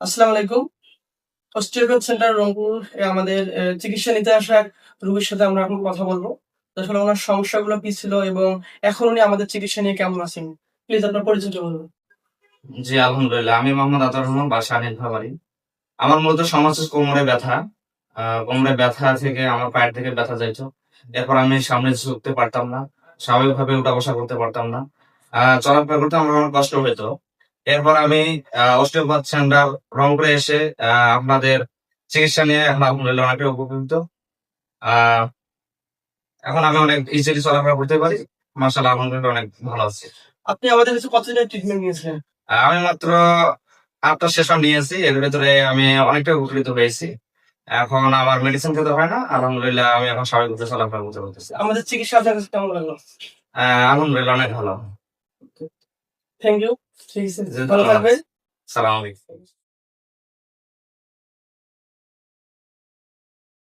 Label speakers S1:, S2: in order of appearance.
S1: আসসালামু আলাইকুম। অস্ট্রিয়াল সেন্টার রংপুর আমাদের চিকিৎসা নিতে আসা এক রোগীর সাথে আমরা এখন কথা বলব। আসলে ওনার সমস্যাগুলো কি ছিল এবং এখন উনি আমাদের চিকিৎসা নিয়ে কেমন আছেন? প্লিজ আপনার পরিচয় বলুন।
S2: জি, আলহামদুলিল্লাহ। আমি মোহাম্মদ আতার রহমান, বাসা আনিল ভাবারি আমার মূলত সমস্যা কোমরে ব্যথা। কোমরে ব্যথা থেকে আমার পায়ের থেকে ব্যথা যাইতো। এরপর আমি সামনে ঝুঁকতে পারতাম না, স্বাভাবিকভাবে উঠা বসা করতে পারতাম না। চলাফেরা করতে আমার অনেক কষ্ট হতো এরপর আমি অস্টিওপাথ সেন্টার রংপুরে এসে আপনাদের চিকিৎসা নিয়ে এখন আলহামদুলিল্লাহ অনেকটা উপকৃত। এখন আমি অনেক ইজিলি চলাফেরা করতে পারি। মার্শাল আলহামদুলিল্লাহ অনেক ভালো আছি।
S1: আপনি আমাদের কাছে কতদিনের ট্রিটমেন্ট নিয়েছিলেন?
S2: আহ, আমি মাত্র আটটা সেশন নিয়েছি। এর ভিতরে আমি অনেকটা উপকৃত হয়েছি। এখন আমার মেডিসিন খেতে হয় না। আলহামদুলিল্লাহ আমি এখন স্বাভাবিকভাবে চলাফেরা করতে পারতেছি।
S1: আমাদের চিকিৎসা আপনার কাছে কেমন লাগল?
S2: আলহামদুলিল্লাহ অনেক ভালো।
S1: থ্যাংক ইউ ঠিক আছে
S2: জি,
S1: ভালো
S2: ধন্যবাদ।
S1: থাকবেন
S2: সালাম আলাইকুম